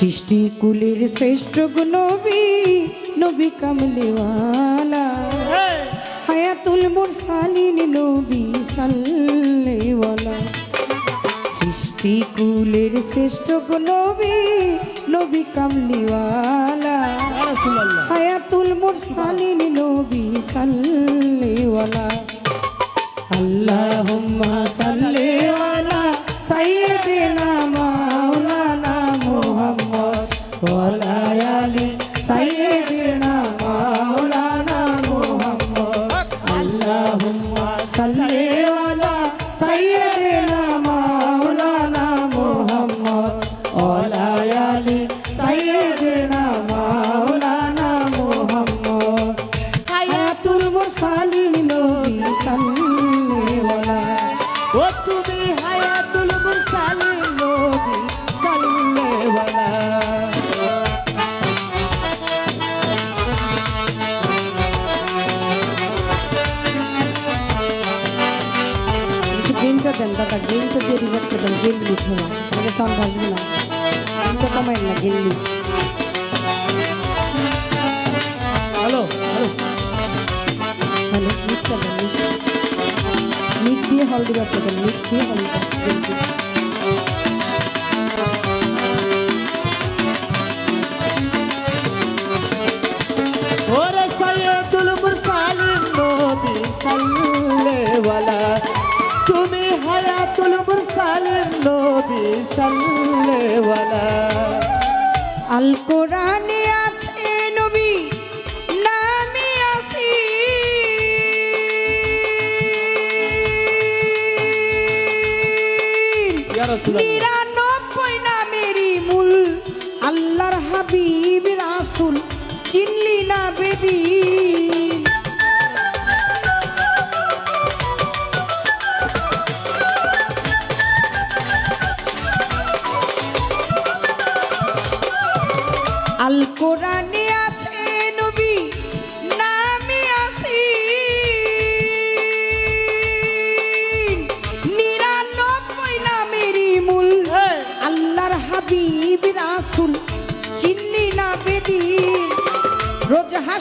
সৃষ্টি কুলের শ্রেষ্ঠ নবী নবী কামলিওয়ালা। হায়াতুল মুরসালিন নবী সাল্লেওয়ালা। সৃষ্টি কুলের শ্রেষ্ঠ নবী নবী কামলিওয়ালা। হায়াতুল মুরসালিন নবী সাল্লেওয়ালা। আল্লাহুম্মা সাল্লি মুহাম্মদ গেমটা দিয়ে রিভার্ট দেন গেম লিখে না তাহলে সাউন্ড আসবে না। গেমটা কমাই না গেম লিখ হ্যালো হ্যালো। হ্যালো লিখ লিখ দিয়ে হল দেন লিখ দিয়ে হল আল কোরআনে আছে নবী নামে আসি। নিরানব্বই নামেরই মূল আল্লাহর হাবিব রাসুল চিনলি না বেদিন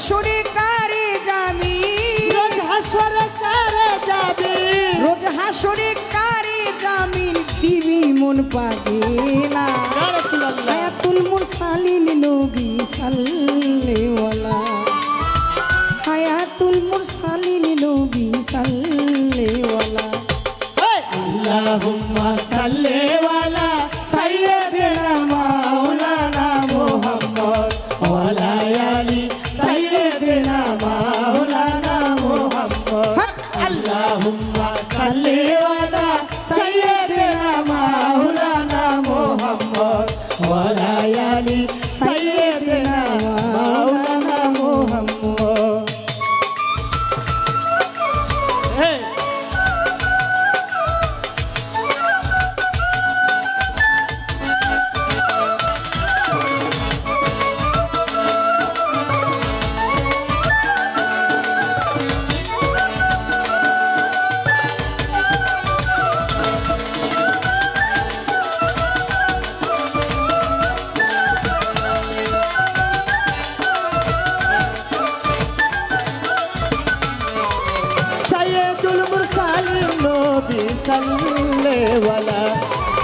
হাসরে কারে জামি রোজ হাসরে কারে যাবি? রোজ হাসরে কারে জামিন দিবি মন পাগেলা। হায়াতুল মুরসালিন নবী সাল্লেওয়ালা হায়াতুল মুরসালিন নবী সাল্লেওয়ালা সাল্লেওয়ালা।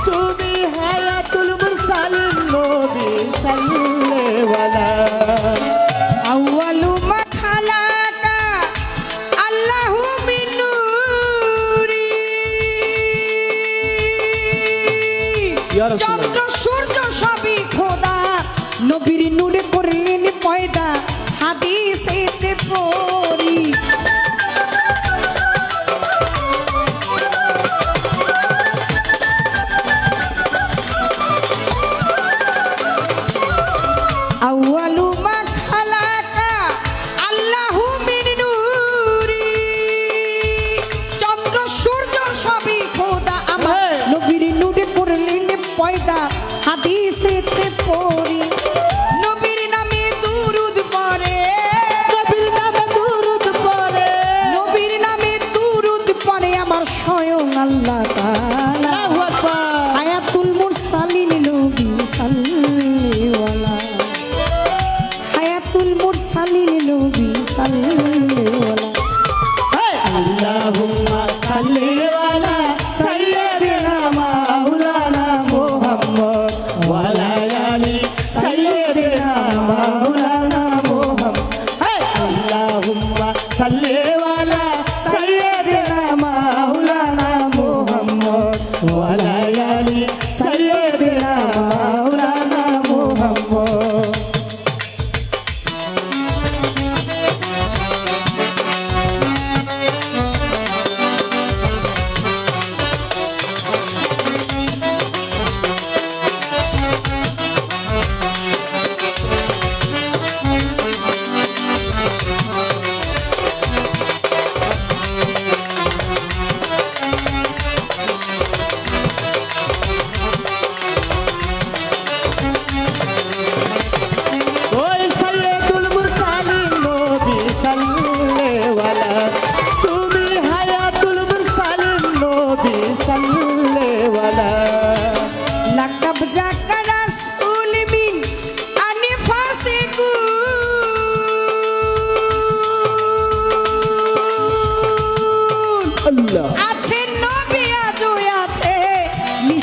তুমি হায়াতুল মুরসালিন নবী সাল্লেওয়ালা। আউয়ালু মা খালাকা আল্লাহু মিন নূরি ইয়া রাসূলুল্লাহ। চন্দ্র সূর্য সবই খোদা নবীর নূরে স্বয়ং আল্লাহ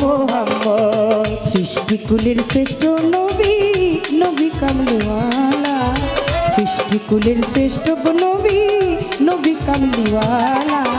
মুহাম্মদ সৃষ্টিকুলের শ্রেষ্ঠ নবী নবী কামলিওয়ালা সৃষ্টিকুলের শ্রেষ্ঠ নবী নবী কামলিওয়ালা।